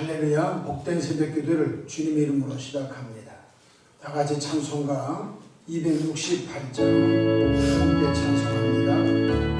할렐루야 복된 새벽 기도를 주님의 이름으로 시작합니다. 다 같이 찬송가 268장 함께 찬송합니다.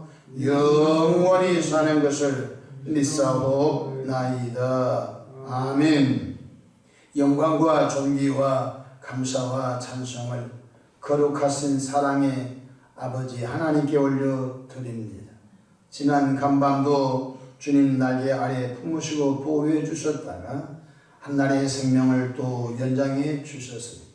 영원히 사는 것을 믿사옵나이다. 아멘. 영광과 존귀와 감사와 찬송을 거룩하신 사랑의 아버지 하나님께 올려 드립니다. 지난 간밤도 주님 날개 아래 품으시고 보호해 주셨다가 한날의 생명을 또 연장해 주셨습니다.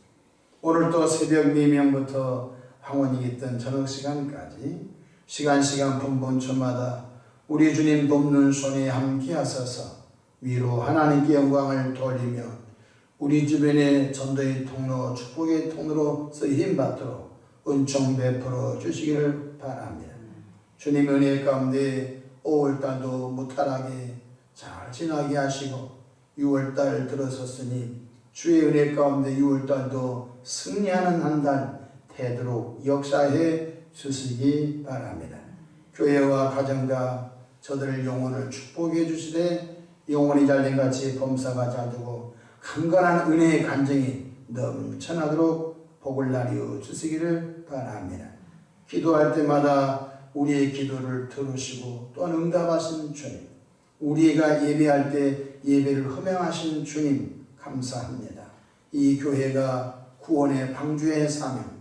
오늘 또 새벽 4명부터 황혼이 있던 저녁 시간까지 시간 시간 분분초마다 우리 주님 돕는 손에 함께 하셔서 위로 하나님께 영광을 돌리며 우리 주변의 전도의 통로, 축복의 통로로 쓰임 받도록 은총 베풀어 주시기를 바랍니다. 주님 은혜 가운데 5월달도 무탈하게 잘 지나게 하시고 6월달 들어섰으니 주의 은혜 가운데 6월달도 승리하는 한 달 되도록 역사해 주시기 바랍니다. 교회와 가정과 저들을 영혼을 축복해 주시되 영혼이 잘된 같이 범사가 잘 되고 강건한 은혜의 간증이 넘쳐나도록 복을 나뉘어 주시기를 바랍니다. 기도할 때마다 우리의 기도를 들으시고 또한 응답하신 주님, 우리가 예배할 때 예배를 허명하신 주님 감사합니다. 이 교회가 구원의 방주의 사명,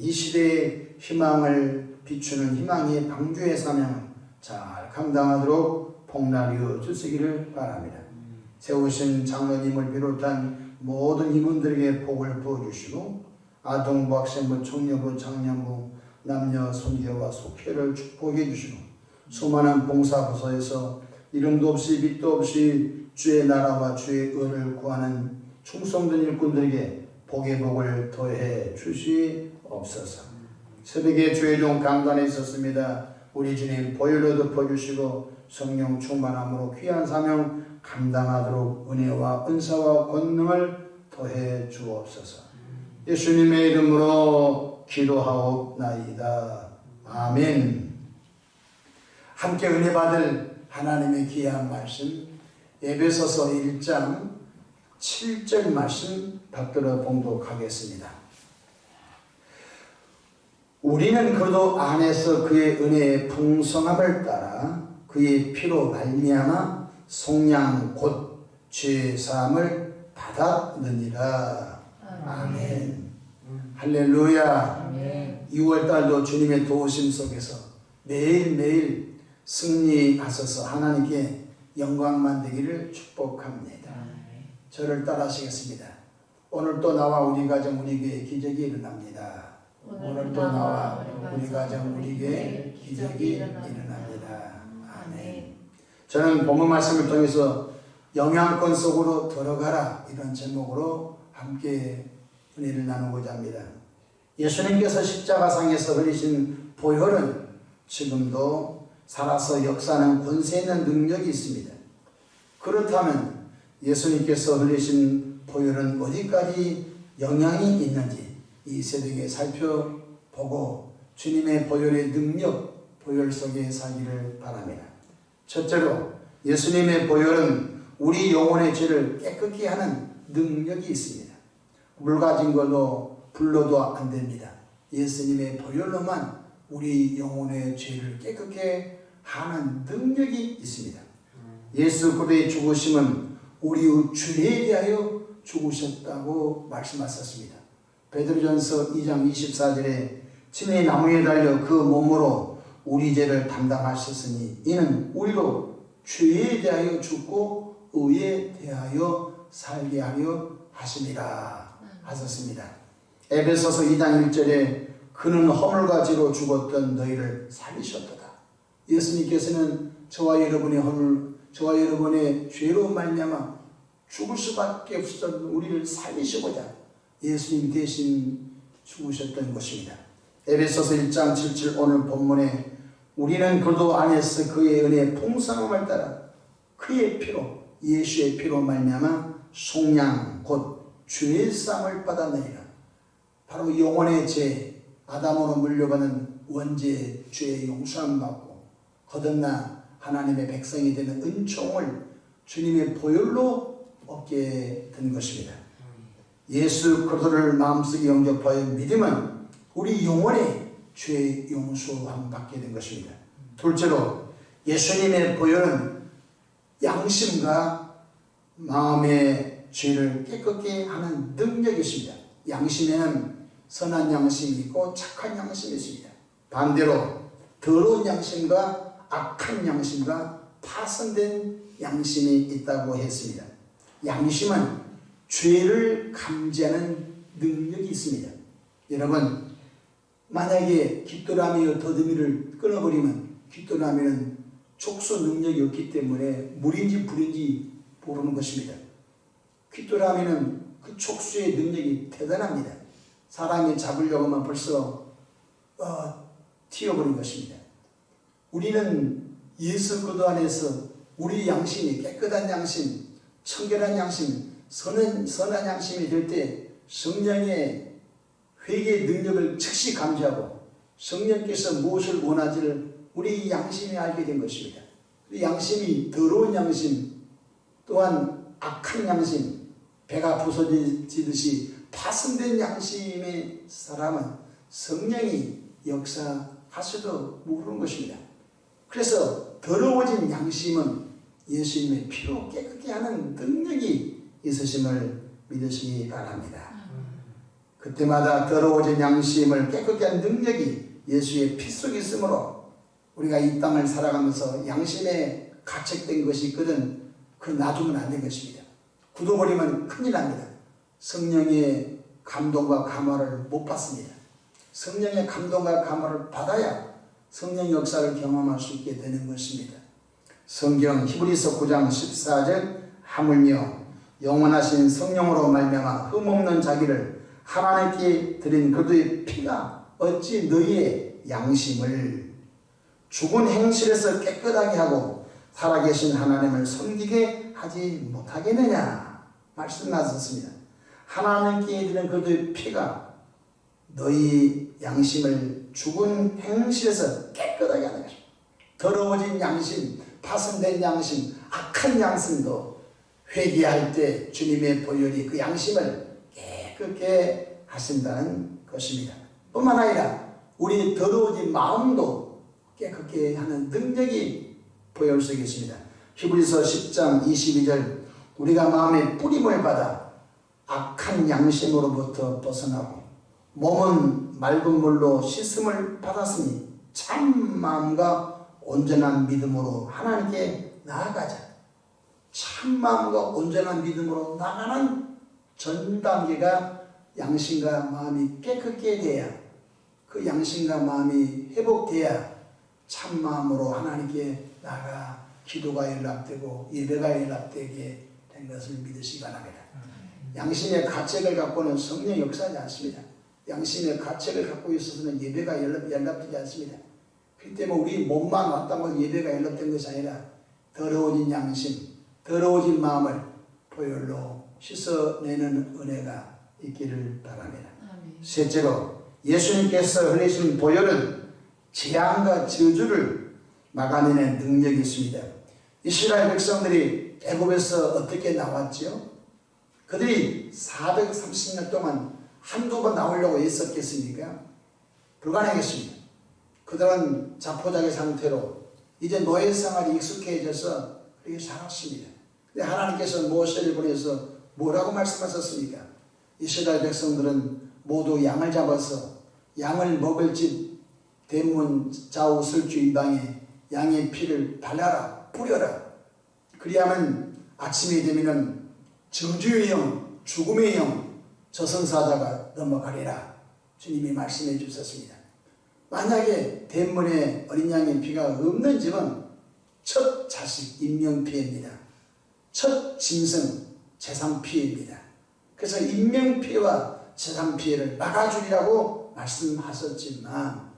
이 시대의 희망을 비추는 희망의 방주의 사명을 잘 감당하도록 복나리어 주시기를 바랍니다. 세우신 장로님을 비롯한 모든 임원들에게 복을 부어주시고 아동부, 학생부, 청년부, 장년부, 남녀, 손녀와 속회를 축복해 주시고 수많은 봉사부서에서 이름도 없이 빛도 없이 주의 나라와 주의 의를 구하는 충성된 일꾼들에게 복의 복을 더해 주시옵소서. 새벽에 주의 종 강단에 있었습니다. 우리 주님 보혈로 덮어주시고 성령 충만함으로 귀한 사명 감당하도록 은혜와 은사와 권능을 더해 주옵소서. 예수님의 이름으로 기도하옵나이다. 아멘. 함께 은혜 받을 하나님의 귀한 말씀 에베소서 1장 7절 말씀 받들어 봉독하겠습니다. 우리는 그도 안에서 그의 은혜의 풍성함을 따라 그의 피로 말미암아 속량 곧 죄 사함을 받았느니라. 아멘. 할렐루야. 아멘. 6월 달도 주님의 도우심 속에서 매일매일 승리하셔서 하나님께 영광만 되기를 축복합니다. 저를 따라하시겠습니다. 오늘 또 나와 우리 가정 우리 교회 기적이 일어납니다. 오늘 또 나와 우리 가정 우리 교회 기적이 일어납니다. 아멘. 저는 본문 말씀을 통해서 영향권 속으로 들어가라 이런 제목으로 함께 은혜를 나누고자 합니다. 예수님께서 십자가상에서 흘리신 보혈은 지금도 살아서 역사하는 권세 있는 능력이 있습니다. 그렇다면 예수님께서 흘리신 보혈은 어디까지 영향이 있는지 이 새벽에 살펴보고 주님의 보혈의 능력, 보혈 속에 살기를 바랍니다. 첫째로 예수님의 보혈은 우리 영혼의 죄를 깨끗게 하는 능력이 있습니다. 물 가진 걸로 불러도 안 됩니다. 예수님의 보혈로만 우리 영혼의 죄를 깨끗게 하는 능력이 있습니다. 예수 그리스도의 죽으심은 우리의 죄에 대하여 죽으셨다고 말씀하셨습니다. 베드로전서 2장 24절에 친히 나무에 달려 그 몸으로 우리 죄를 담당하셨으니 이는 우리로 죄에 대하여 죽고 의에 대하여 살게 하려 하심이라 하셨습니다. 에베소서 2장 1절에 그는 허물가지로 죽었던 너희를 살리셨도다. 예수님께서는 저와 여러분의 허물, 저와 여러분의 죄로 말미암아 죽을 수밖에 없었던 우리를 살리시고자 예수님 대신 죽으셨던 것입니다. 에베소서 1장 77 오늘 본문에 우리는 그도 안에서 그의 은혜의 풍성함을 따라 그의 피로 예수의 피로 말미암아 속량 곧 죄의 쌈을 받았느니라. 바로 영혼의 죄 아담으로 물려받은 원죄의 죄의 용서함 받고 거듭나 하나님의 백성이 되는 은총을 주님의 보혈로 얻게 된 것입니다. 예수 그리스도를 마음속에 영접하여 믿으면 우리 영혼의 죄 용서함 받게 된 것입니다. 둘째로 예수님의 보혈은 양심과 마음의 죄를 깨끗게 하는 능력이 있습니다. 양심에는 선한 양심이 있고 착한 양심이 있습니다. 반대로 더러운 양심과 악한 양심과 파손된 양심이 있다고 했습니다. 양심은 죄를 감지하는 능력이 있습니다. 여러분, 만약에 깃도라미와 더듬이를 끊어버리면 깃도라미는 촉수 능력이 없기 때문에 물인지 불인지 모르는 것입니다. 깃도라미는 그 촉수의 능력이 대단합니다. 사람이 잡으려고 하면 벌써 어, 튀어버린 것입니다. 우리는 예수 그도 안에서 우리 양심이 깨끗한 양심, 청결한 양심, 선한, 선한 양심이 될 때 성령의 회개의 능력을 즉시 감지하고 성령께서 무엇을 원하지를 우리 양심이 알게 된 것입니다. 이 양심이 더러운 양심 또한 악한 양심 배가 부서지듯이 파손된 양심의 사람은 성령이 역사하셔도 모르는 것입니다. 그래서 더러워진 양심은 예수님의 피로 깨끗게 하는 능력이 있으심을 믿으시기 바랍니다. 그때마다 더러워진 양심을 깨끗게 하는 능력이 예수의 피 속에 있으므로 우리가 이 땅을 살아가면서 양심에 가책된 것이 있거든 그 놔두면 안 되는 것입니다. 굳어버리면 큰일 납니다. 성령의 감동과 감화를 못 받습니다. 성령의 감동과 감화를 받아야 성령 역사를 경험할 수 있게 되는 것입니다. 성경 히브리서 9장 14절 하물며 영원하신 성령으로 말미암아 흠없는 자기를 하나님께 드린 그들의 피가 어찌 너희의 양심을 죽은 행실에서 깨끗하게 하고 살아계신 하나님을 섬기게 하지 못하겠느냐 말씀하셨습니다. 하나님께 드린 그들의 피가 너희 양심을 죽은 행실에서 깨끗하게 하는 것입니다. 더러워진 양심, 파손된 양심, 악한 양심도 회개할 때 주님의 보혈이 그 양심을 깨끗게 하신다는 것입니다. 뿐만 아니라 우리 더러워진 마음도 깨끗게 하는 능력이 보혈 속에 있습니다. 히브리서 10장 22절 우리가 마음의 뿌림을 받아 악한 양심으로부터 벗어나고 몸은 맑은 물로 씻음을 받았으니 참 마음과 온전한 믿음으로 하나님께 나아가자. 참 마음과 온전한 믿음으로 나가는 전 단계가 양심과 마음이 깨끗게 돼야 그 양심과 마음이 회복돼야 참 마음으로 하나님께 나가 기도가 연락되고 예배가 연락되게 된 것을 믿으시기 바랍니다. 양심의 가책을 갖고는 성령 역사하지 않습니다. 양심의 가책을 갖고 있어서는 예배가 연락, 연락되지 않습니다. 그렇기 때문에 우리 몸만 왔다고 예배가 연락된 것이 아니라 더러워진 양심, 더러워진 마음을 보혈로 씻어내는 은혜가 있기를 바랍니다. 아멘. 셋째로 예수님께서 흘리신 보혈은 재앙과 저주를 막아내는 능력이 있습니다. 이스라엘 백성들이 애굽에서 어떻게 나왔지요? 그들이 430년 동안 한두 번 나오려고 애썼겠습니까? 불가능했습니다. 그들은 자포자기 상태로 이제 노예 생활이 익숙해져서 그렇게 살았습니다. 근데 하나님께서 모세를 보내서 뭐라고 말씀하셨습니까? 이스라엘 백성들은 모두 양을 잡아서 양을 먹을 집 대문 좌우 설주 인방에 양의 피를 발라라 뿌려라 그리하면 아침이 되면은 저주의 영 죽음의 영 저승사자가 넘어가리라. 주님이 말씀해 주셨습니다. 만약에 대문에 어린 양의 피가 없는 집은 첫 자식 인명피해입니다. 첫 짐승 재산피해입니다. 그래서 인명피해와 재산피해를 막아주리라고 말씀하셨지만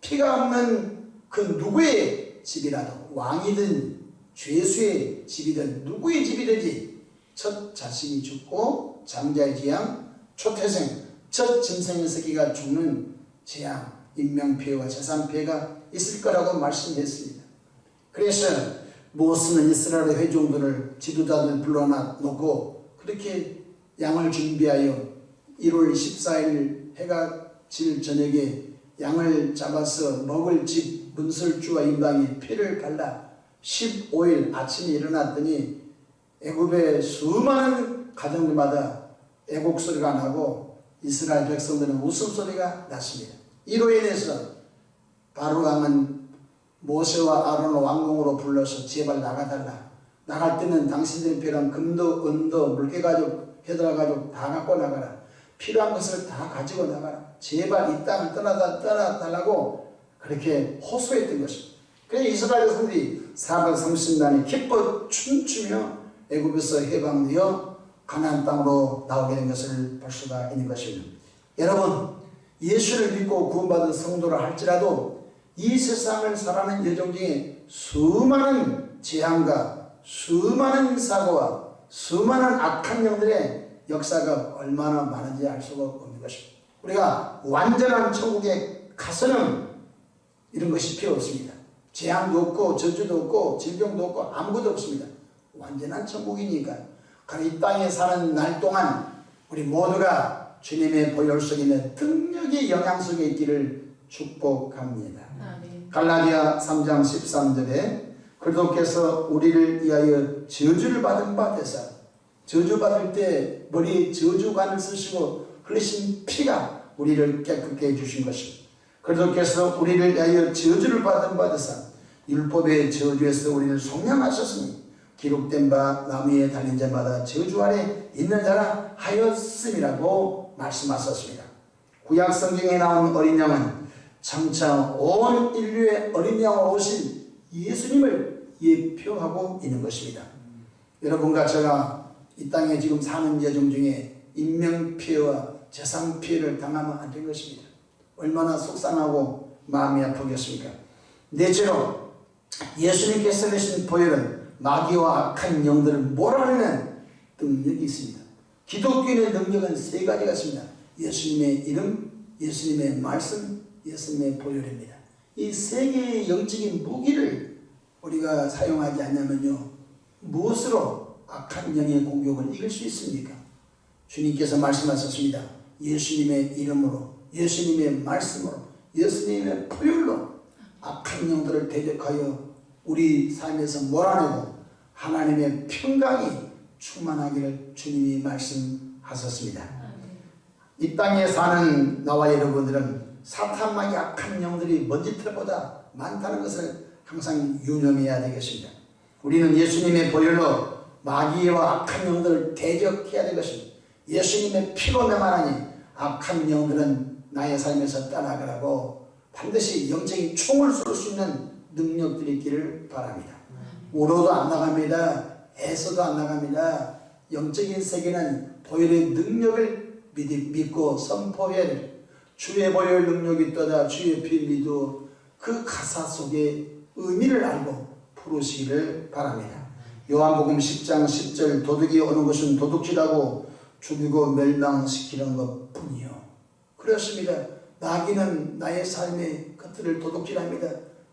피가 없는 그 누구의 집이라도 왕이든 죄수의 집이든 누구의 집이든지 첫 자식이 죽고 장자의 재앙, 초태생, 첫 짐승의 새끼가 죽는 재앙, 인명피해와 재산피해가 있을 거라고 말씀했습니다. 그래서 모스는 이스라엘 회중들을 지도자들 불러놔 놓고 그렇게 양을 준비하여 1월 14일 해가 질 저녁에 양을 잡아서 먹을 집 문설주와 인방에 피를 발라 15일 아침에 일어났더니 애굽의 수많은 가정들마다 애곡 소리가 나고 이스라엘 백성들은 웃음 소리가 났습니다. 이로 인해서 바로 왕은 모세와 아론을 왕궁으로 불러서 제발 나가달라. 나갈 때는 필요한 금도, 은도, 물개가죽, 헤드라가죽 다 갖고 나가라. 필요한 것을 다 가지고 나가라. 제발 이 땅을 떠나다, 떠나달라고 그렇게 호소했던 것입니다. 그래서 이스라엘 백성들이 430난이 기뻐 춤추며 애굽에서 해방되어 가나안 땅으로 나오게 된 것을 볼 수가 있는 것입니다. 여러분, 예수를 믿고 구원받은 성도를 할지라도 이 세상을 살아가는 여정 중에 수많은 재앙과 수많은 사고와 수많은 악한 영들의 역사가 얼마나 많은지 알 수가 없는 것입니다. 우리가 완전한 천국에 가서는 이런 것이 필요 없습니다. 재앙도 없고 저주도 없고 질병도 없고 아무것도 없습니다. 완전한 천국이니까. 그 이 땅에 사는 날 동안 우리 모두가 주님의 보혈 속에 있는 능력의 영향 속에 있기를 축복합니다. 갈라디아 3장 13절에 그리스도께서 우리를 위하여 저주를 받은 바 되사 저주받을 때 머리에 저주관을 쓰시고 흘리신 피가 우리를 깨끗게 해주신 것입니다. 그리스도께서 우리를 위하여 저주를 받은 바 되사 율법의 저주에서 우리를 속량하셨으니 기록된 바 나무에 달린 자마다 저주 아래 있는 자라 하였음이라고 말씀하셨습니다. 구약 성경에 나온 어린 양은 장차 온 인류의 어린 양으로 오신 예수님을 예표하고 있는 것입니다. 여러분과 제가 이 땅에 지금 사는 예정 중에 인명피해와 재산피해를 당하면 안 될 것입니다. 얼마나 속상하고 마음이 아프겠습니까? 넷째로 예수님께서 내신 보혈은 마귀와 악한 영들을 몰아내는 능력이 있습니다. 기독교인의 능력은 세 가지가 있습니다. 예수님의 이름, 예수님의 말씀, 예수님의 보혈입니다. 이 세 개의 영적인 무기를 우리가 사용하지 않냐면요. 무엇으로 악한 영의 공격을 이길 수 있습니까? 주님께서 말씀하셨습니다. 예수님의 이름으로, 예수님의 말씀으로, 예수님의 보혈로 악한 영들을 대적하여 우리 삶에서 몰아내고 하나님의 평강이 충만하기를 주님이 말씀하셨습니다. 이 땅에 사는 나와 여러분들은 사탄마귀 악한 영들이 먼지털보다 많다는 것을 항상 유념해야 되겠습니다. 우리는 예수님의 보혈로 마귀와 악한 영들을 대적해야 될 것입니다. 예수님의 피로 명하나니 악한 영들은 나의 삶에서 떠나가라고 반드시 영적인 총을 쏠 수 있는 능력들이 있기를 바랍니다. 울어도 안 나갑니다. 애써도 안 나갑니다. 영적인 세계는 보혈의 능력을 믿, 믿고 선포해야 됩니다. 주의 보혈 능력이 있도다 주의 피 믿어 그 가사 속에 의미를 알고 부르시기를 바랍니다. 요한복음 10장 10절 도둑이 오는 것은 도둑질하고 죽이고 멸망시키는 것 뿐이요. 그렇습니다. 마귀는 나의 삶의 것들을 도둑질합니다.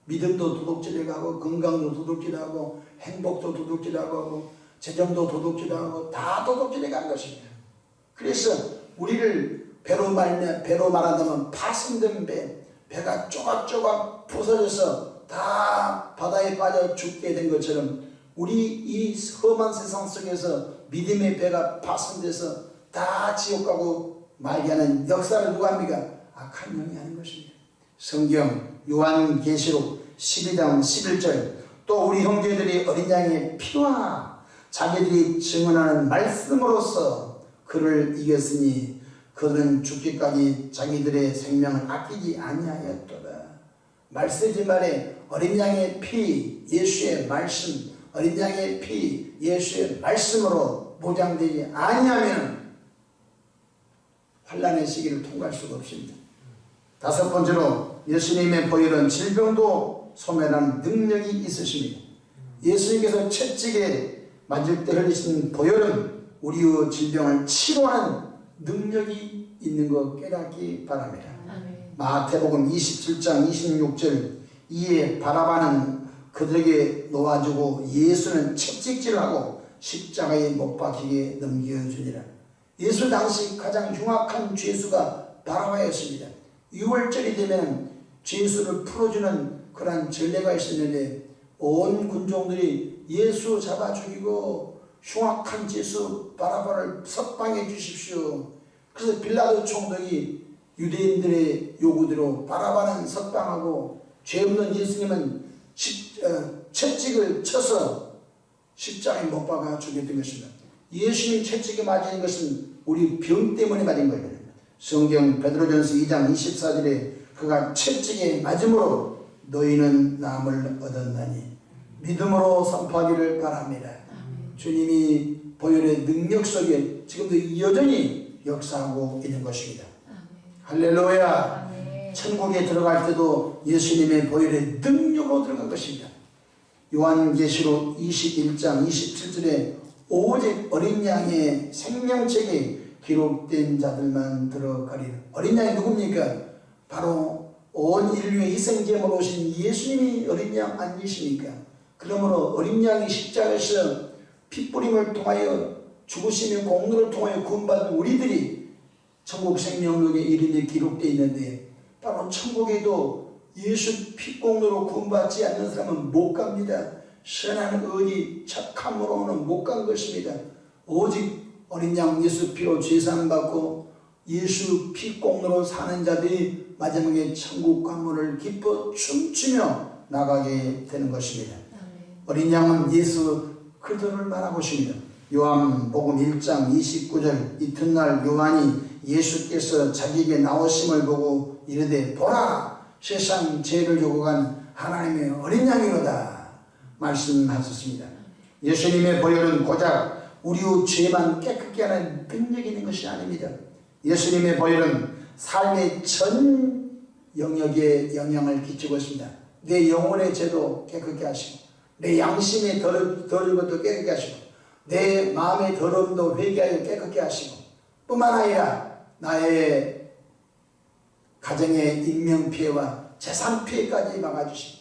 믿음도 도둑질해가고 건강도 도둑질하고 행복도 도둑질하고 재정도 도둑질하고 다 도둑질해간 것입니다. 그래서 우리를 배로 말면 배로 말한다면 파손된 배 배가 조각조각 부서져서 다 바다에 빠져 죽게 된 것처럼 우리 이 험한 세상 속에서 믿음의 배가 파손돼서 다 지옥 가고 말게 하는 역사를 누가 합니까? 악한 영이 하는 것입니다. 성경 요한계시록 12장 11절 또 우리 형제들이 어린 양의 피와 자기들이 증언하는 말씀으로서 그를 이겼으니 그들은 죽기까지 자기들의 생명을 아끼지 아니하였도다. 말쓰지 말에 어린 양의 피 예수의 말씀 어린 양의 피 예수의 말씀으로 보장되지 아니하면 환란의 시기를 통과할 수가 없습니다. 다섯 번째로 예수님의 보혈은 질병도 소멸하는 능력이 있으십니다. 예수님께서 채찍에 맞을 때 흘리신 보혈은 우리의 질병을 치료하는 능력이 있는 것 깨닫기 바랍니다. 아멘. 마태복음 27장 26절 이에 바라바는 그들에게 놓아주고 예수는 채찍질하고 십자가에 못 박히게 넘겨주니라. 예수 당시 가장 흉악한 죄수가 바라바였습니다. 6월절이 되면 죄수를 풀어주는 그러한 전례가 있었는데 온 군종들이 예수 잡아 죽이고 흉악한 죄수 바라바를 석방해 주십시오. 그래서 빌라도 총독이 유대인들의 요구대로 바라바는 석방하고 죄 없는 예수님은 십, 어, 채찍을 쳐서 십자가에 못 박아 죽였던 것입니다. 예수님 채찍에 맞은 것은 우리 병 때문에 맞은 거예요. 성경 베드로전서 2장 24절에 그가 채찍에 맞음으로 너희는 남을 얻었나니 믿음으로 선포하기를 바랍니다. 주님이 보혈의 능력 속에 지금도 여전히 역사하고 있는 것입니다. 할렐루야. 천국에 들어갈 때도 예수님의 보혈의 능력으로 들어간 것입니다. 요한계시록 21장 27절에 오직 어린 양의 생명책에 기록된 자들만 들어가리라. 어린 양이 누굽니까? 바로 온 인류의 희생제물로 오신 예수님이 어린 양 아니십니까? 그러므로 어린 양이 십자가에서 핏부림을 통하여 죽으시며 공로를 통하여 구원받은 우리들이 천국 생명록에 이름이 기록되어 있는데 바로 천국에도 예수 핏공로로 구원받지 않는 사람은 못 갑니다. 선한 의리 착함으로는 못 간 것입니다. 오직 어린 양 예수 피로 죄산 받고 예수 핏공로로 사는 자들이 마지막에 천국 관문을 기뻐 춤추며 나가게 되는 것입니다. 어린 양은 예수 그리스도를 말하고 있습니다. 요한 복음 1장 29절 이튿날 요한이 예수께서 자기에게 나오심을 보고 이르되 보라 세상 죄를 요구한 하나님의 어린 양이로다 말씀하셨습니다. 예수님의 보혈은 고작 우리의 죄만 깨끗게 하는 능력이 있는 것이 아닙니다. 예수님의 보혈은 삶의 전 영역에 영향을 끼치고 있습니다. 내 영혼의 죄도 깨끗게 하시고 내 양심의 더러운 것도 깨끗게 하시고 내 마음의 더러움도 회개하여 깨끗게 하시고 뿐만 아니라 나의 가정의 인명피해와 재산피해까지 막아주시고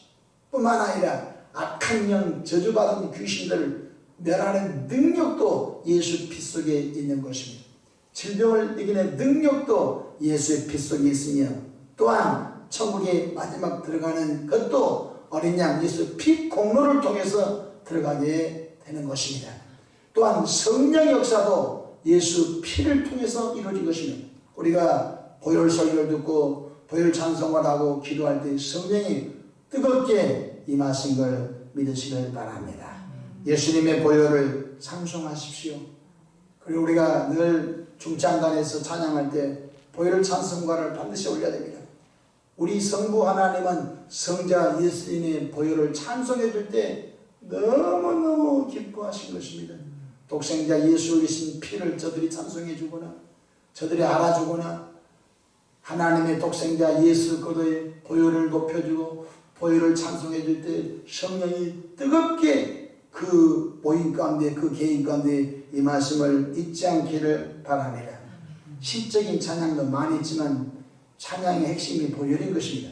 뿐만 아니라 악한 영 저주받은 귀신들을 멸하는 능력도 예수 피 속에 있는 것입니다. 질병을 이기는 능력도 예수의 피 속에 있으며 또한 천국에 마지막 들어가는 것도 어린 양 예수 피 공로를 통해서 들어가게 되는 것입니다. 또한 성령 역사도 예수 피를 통해서 이루어진 것입니다. 우리가 보혈 설교를 듣고 보혈 찬송을 하고 기도할 때 성령이 뜨겁게 임하신 걸 믿으시길 바랍니다. 예수님의 보혈을 찬송하십시오. 그리고 우리가 늘 중창단에서 찬양할 때 보혈 찬송가를 반드시 올려야 됩니다. 우리 성부 하나님은 성자 예수님의 보혈을 찬송해 줄 때 너무너무 기뻐하신 것입니다. 독생자 예수 그리스도의 피를 저들이 찬송해 주거나 저들이 알아주거나 하나님의 독생자 예수 그리스도의 보혈을 높여주고 보혈을 찬송해 줄 때 성령이 뜨겁게 그 모임 가운데 그 개인 가운데 임하심을 잊지 않기를 바랍니다. 시적인 찬양도 많이 있지만 찬양의 핵심이 보혈인 것입니다.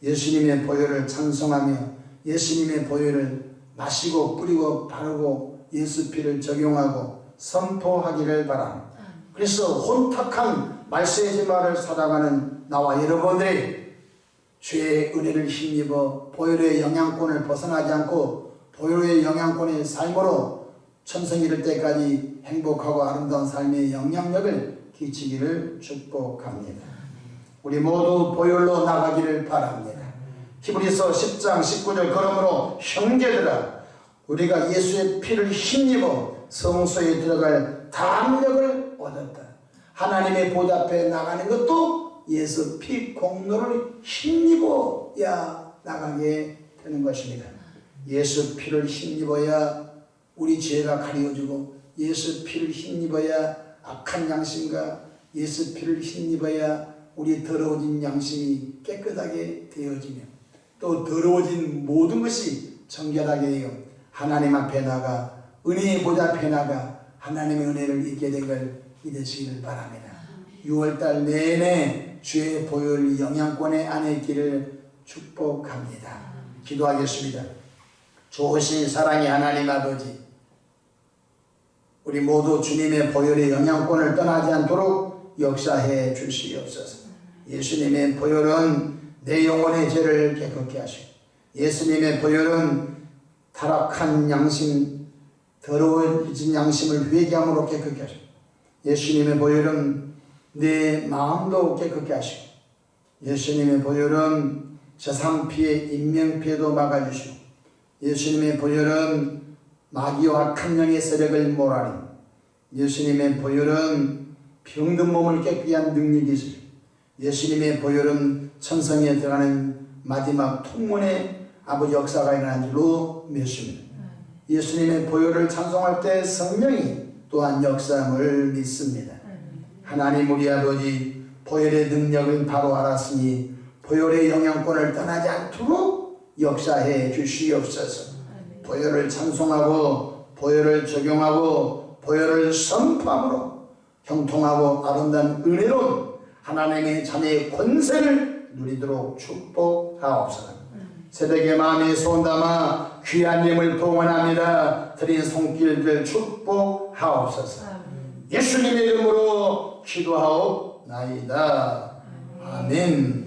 예수님의 보혈을 찬송하며 예수님의 보혈을 마시고 뿌리고 바르고 예수 피를 적용하고 선포하기를 바랍니다. 그래서 혼탁한 말세지 말을 살아가는 나와 여러분들이 죄의 은혜를 힘입어 보혈의 영향권을 벗어나지 않고 보혈의 영향권의 삶으로 천성 이를 때까지 행복하고 아름다운 삶의 영향력을 끼치기를 축복합니다. 우리 모두 보혈로 나가기를 바랍니다. 히브리서 10장 19절 그러므로 형제들아 우리가 예수의 피를 힘입어 성소에 들어갈 담력을 얻었다. 하나님의 보좌 앞에 나가는 것도 예수 피 공로를 힘입어야 나가게 되는 것입니다. 예수 피를 힘입어야 우리 죄가 가려지고 예수 피를 힘입어야 악한 양심과 예수 피를 힘입어야 우리 더러워진 양심이 깨끗하게 되어지며 또 더러워진 모든 것이 정결하게 되어 하나님 앞에 나가 은혜의 보좌 앞에 나가 하나님의 은혜를 잊게 된걸 믿으시기를 바랍니다. 6월달 내내 주의 보혈 영향권의 안에 있기를 축복합니다. 기도하겠습니다. 좋으신 사랑의 하나님 아버지 우리 모두 주님의 보혈의 영향권을 떠나지 않도록 역사해 주시옵소서. 예수님의 보혈은 내 영혼의 죄를 깨끗게 하시고 예수님의 보혈은 타락한 양심, 더러워진 양심을 회개함으로 깨끗게 하시고 예수님의 보혈은 내 마음도 깨끗게 하시고 예수님의 보혈은 재산 피해, 인명 피해도 막아주시고 예수님의 보혈은 마귀와 영의 세력을 몰아내 예수님의 보혈은 병든 몸을 깨끗게 한 능력이 있으시고 예수님의 보혈은 천성에 들어가는 마지막 통문의 아버지 역사가 일어난 줄로 믿습니다. 예수님의 보혈을 찬송할 때 성령이 또한 역사함을 믿습니다. 하나님 우리 아버지 보혈의 능력을 바로 알았으니 보혈의 영향권을 떠나지 않도록 역사해 주시옵소서. 보혈을 찬송하고 보혈을 적용하고 보혈을 선포함으로 형통하고 아름다운 은혜로운 하나님의 자녀의 권세를 누리도록 축복하옵소서. 새벽에 마음에 손담아 귀한 님을 봉헌합니다. 드린 손길들 축복하옵소서. 예수님의 이름으로 기도하옵나이다. 아멘.